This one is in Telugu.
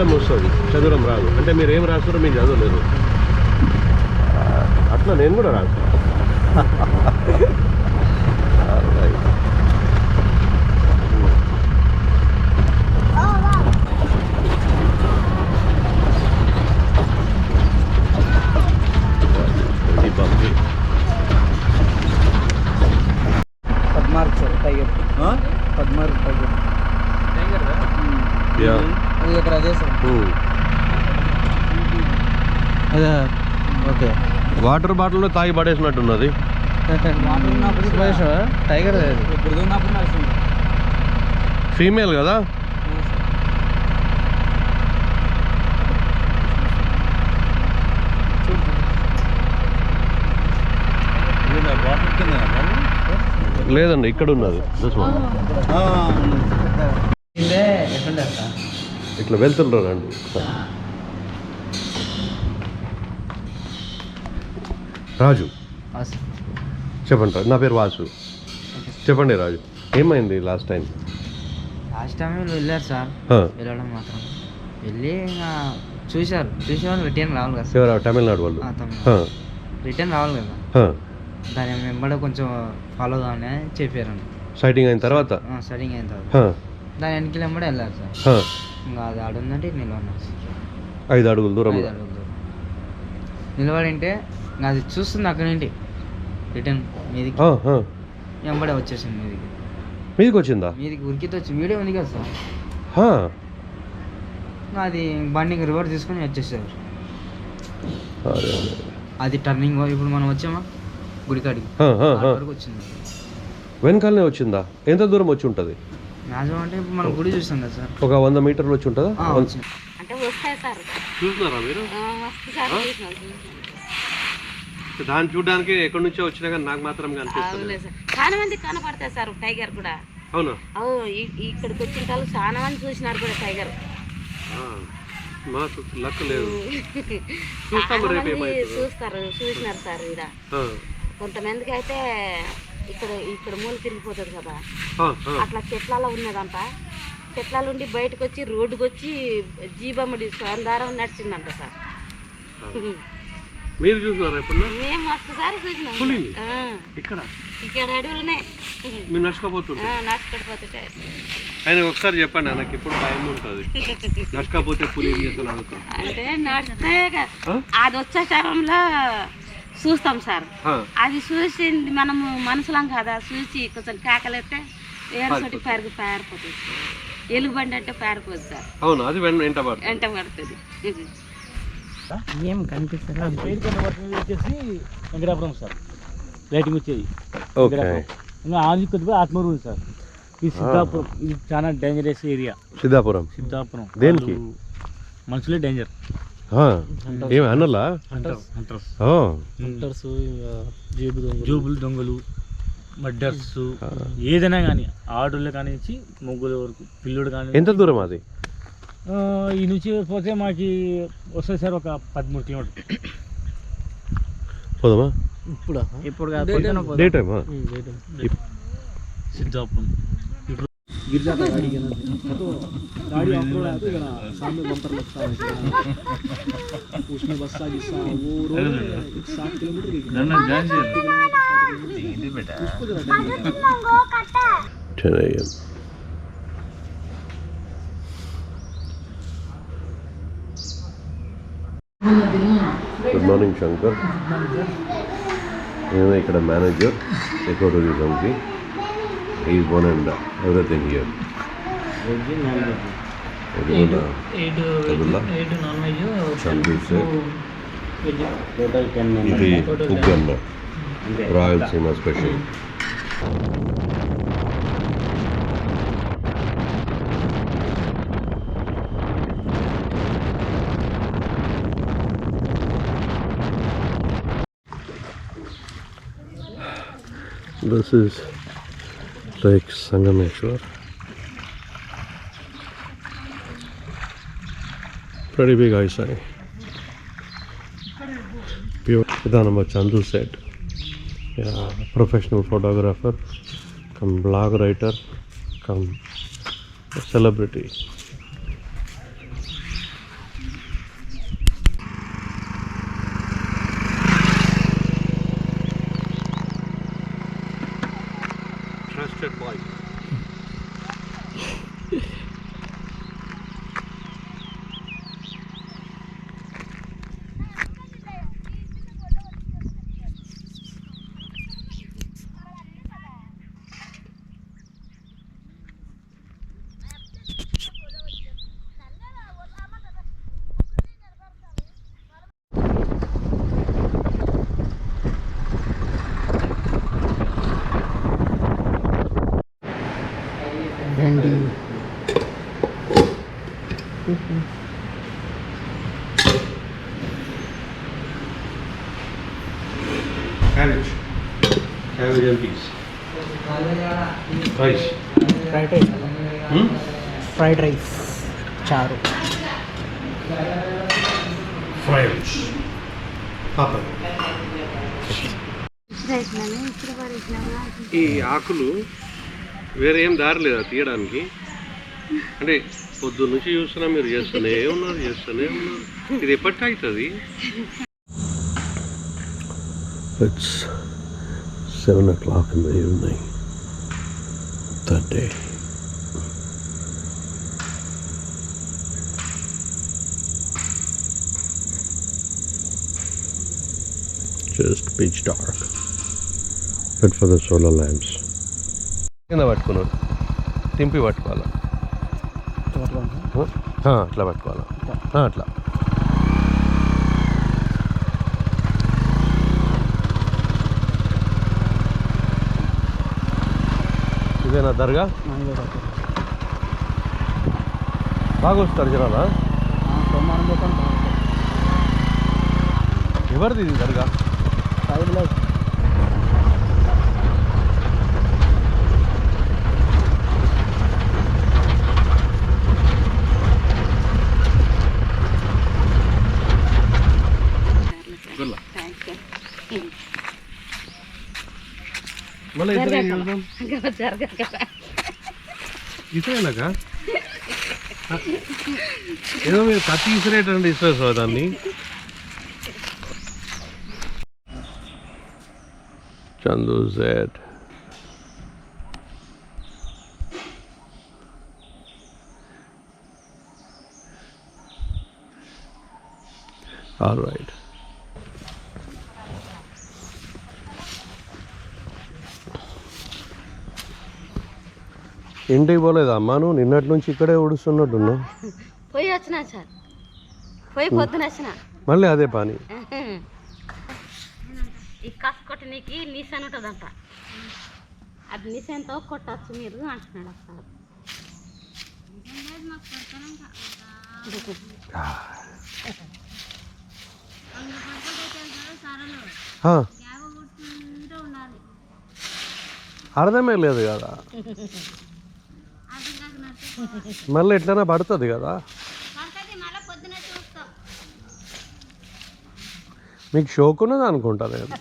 రాయడం వస్తుంది. చదవడం రాదు. అంటే మీరు ఏం రాస్తారో మీకు చదవలేదు. అట్లా నేను కూడా రాస్తాను pugmark sir tiger pugmark tiger yeah అది ఇక్కడ అదే సార్ అదే ఓకే. వాటర్ బాటిల్లో తాగి పడేసినట్టున్నది. టైగర్ ఫీమేల్ కదా? లేదండి ఇక్కడ ఉన్నది ఇట్లా వెళ్తుండ్రు రాజు. చెప్పండి రాజు. నా పేరు వాసు. చెప్పండి రాజు ఏమైంది లాస్ట్ టైం లాస్ట్ టైం వీళ్ళు వెళ్ళారు సార్ వెళ్ళడం మాత్రం. వెళ్ళి చూశారు చూసే వాళ్ళు రిటర్న్ రావాలి కదా సార్. ఎవరు తమిళనాడు వాళ్ళు? రిటర్న్ రావాలి కదా. దాని వెంబడి కొంచెం ఫాలో కావాలి అని చెప్పారండి సైటింగ్ అయిన తర్వాత? స్టడింగ్ అయిన తర్వాత. దాని వెనక్కి వెంబడి వెళ్ళారు సార్. ఇంకా అది ఆడుందంటే నిలబడినారు సార్. ఐదు అడుగుల దూరం. నిలబడి ఉంటే ఇంకా అది చూస్తుంది అక్కడి నుండి రిటర్న్ మీదికి. హ. వెంబడే వచ్చేసింది మీదికి. మీదికి వచ్చిందా మీదికి ఉరికితే వచ్చి వీడియో ఉంది కదా సార్. అది బండికి రివర్స్ తీసుకొని వచ్చేసారు. అది టర్నింగ్ ఇప్పుడు మనం వచ్చామా? గుడికాడికి. వరకు వచ్చింది. వెనకాలనే వచ్చిందా? ఎంత దూరం వచ్చి ఉంటుంది? మ్యాక్సిమం అంటే ఇప్పుడు మనం గుడి చూస్తాం కదా సార్. ఒక వంద మీటర్లు వచ్చి ఉంటుందా? అంటే వస్తాయి సార్. చూస్తున్నారా మీరు ఆ, వస్తాయి సార్ చూసినాం, చూసినాం. దాన్ని చూడడానికి ఎక్కడి నుంచో వచ్చినా కానీ నాకు మాత్రం కనిపిస్తుంది అవునులే సార్. చాలా మంది కనపడతాయి సార్ టైగర్ కూడా. అవునా? అవు ఈ- ఇక్కడికి వచ్చిన వాళ్ళు చాలా మంది చూసినారు కూడా టైగర్. ఆ, మాకు లక్ లేదు. చాలా చూస్తాం రేపు మంది ఏమవుతుందో. చూస్తారు చూసినారు సార్ ఇక్కడ ఆ, కొంతమందికి అయితే ఇక్కడ ఇక్కడ మూల తిరిగిపోతుంది కదా. ఆ, ఆ. అట్లా చెట్లలో ఉన్నదంట. చెట్ల నుండి బయటకు వచ్చి రోడ్డుకి వచ్చి జీబమ్మడి సోందారం నడిచిందంట సార్. మీరు చూస్తున్నారా ఎప్పుడన్నా? మేము మస్తు సార్ చూసినాం. పులిని? ఆ, ఇక్కడ? ఇక్కడ అడవులునే. మీరు నష్టపడిపోతుంటే ఆయన ఒకసారి చెప్పండి నాకు ఇప్పుడు టైం ఉంటుంది. నడకపోతే పులి ఏం చేస్తాను అనుకో. అంటే నడిస్తే ఆ? అది వచ్చే టైంలో చూస్తాం సార్. ఆ, అది చూసింది మనము మనసులం కదా? చూసి కొంచెం కేకలేస్తే ఏరసొట్టి పెరుగు పారిపోతుంది. ఎలుగుబండి అంటే పారిపోతుంది సార్. అవును అది వెంట వెంట పడుతుంది. వెంట పడుతుంది. ఏం కనిపిస్తుంది కనబడుతుంది వచ్చేసి వెంకటాపురం సార్. లైటింగ్ వచ్చేది. ఓకే. ఇంకా ఆంధ్ర కొద్దిగా ఆత్మూరు సార్. ఇది సిద్ధాపురం. ఇది చాలా డేంజరస్ ఏరియా సిద్ధాపురం. సిద్ధాపురం. దేనికి? మనుషులే డేంజర్ ఏమి ఓ, హంటర్స్ జూబులు దొంగలు మర్డర్స్ ఏదైనా కానీ ఆడోళ్ళు కానించి ముగ్గురు వరకు పిల్లుడు కానీ ఎంత దూరం అది? ఈ నుంచి పోతే మాకి వస్తుంది సార్ ఒక పదమూడు కిలోమీటర్ పోదామా ఇప్పుడు ఇప్పుడు కాదు, పొద్దున పోదాం. డే టైమా సిద్ధాపురం गाड़ी ऑफ रोड आती है ना सामने बम्पर लगता है उसमें बस्सा जिस्सा वो रोड है एक सात किलोमीटर की उसको గుడ్ మార్నింగ్ శంకర్. నేను ఇక్కడ manager eco టూరిజంకి. Is one and everything here ఇది Ugganna. Rayalaseema special. This is Lake Sangameshwar. Pretty big ice eye. Pure Idanamba Chandu said, yeah, professional photographer, come blog writer, come celebrity. Cabbage. Cabbage and peas. Rice. Fried rice Hmm? Fried rice charu Fried rice. Papa. ఈ ఆకులు వేరే ఏం దారి లేదా తీయడానికి అంటే పొద్దున్న నుంచి చూస్తున్నా మీరు చేస్తూనే ఉన్నారు చేస్తూనే ఉన్నారు ఇది ఎప్పటికీ అవుతుంది it's seven o'clock in the evening that day just pitch dark fit for the solar lamps కింద పట్టుకున్నాడు తింపి పట్టుకోవాలా ఆ, అట్లా పట్టుకోవాలా ఆ, అట్లా ఇదేనా దర్గా? బాగా వస్తారు జనాలా ఎవరిది ఇది దర్గా? ఫైవ్ లైక్ మళ్ళీ ఇద్దరే చూద్దాం జరగక ఇసురేనాక ఏదో మీరు కత్తి ఇసురేటండి ఇసురేసారు దాన్ని చందు జెడ్ ఆల్ రైట్ ఇంటికి పోలేదా అమ్మా నువ్వు? నిన్నటి నుంచి ఇక్కడే ఉడుస్తున్నట్టున్నావు పోయి వచ్చినా సార్. పోయి పొద్దున వచ్చిన. మళ్ళీ అదే పని. ఈ కసు ఉంటుందంట. అది కొట్టచ్చు మీరు అంటున్నాడు సార్ ఆ. అర్థమే లేదు కదా. మళ్ళీ ఎట్లైనా పడుతుంది కదా? మీకు షోక్ ఉన్నది అనుకుంటా నేను.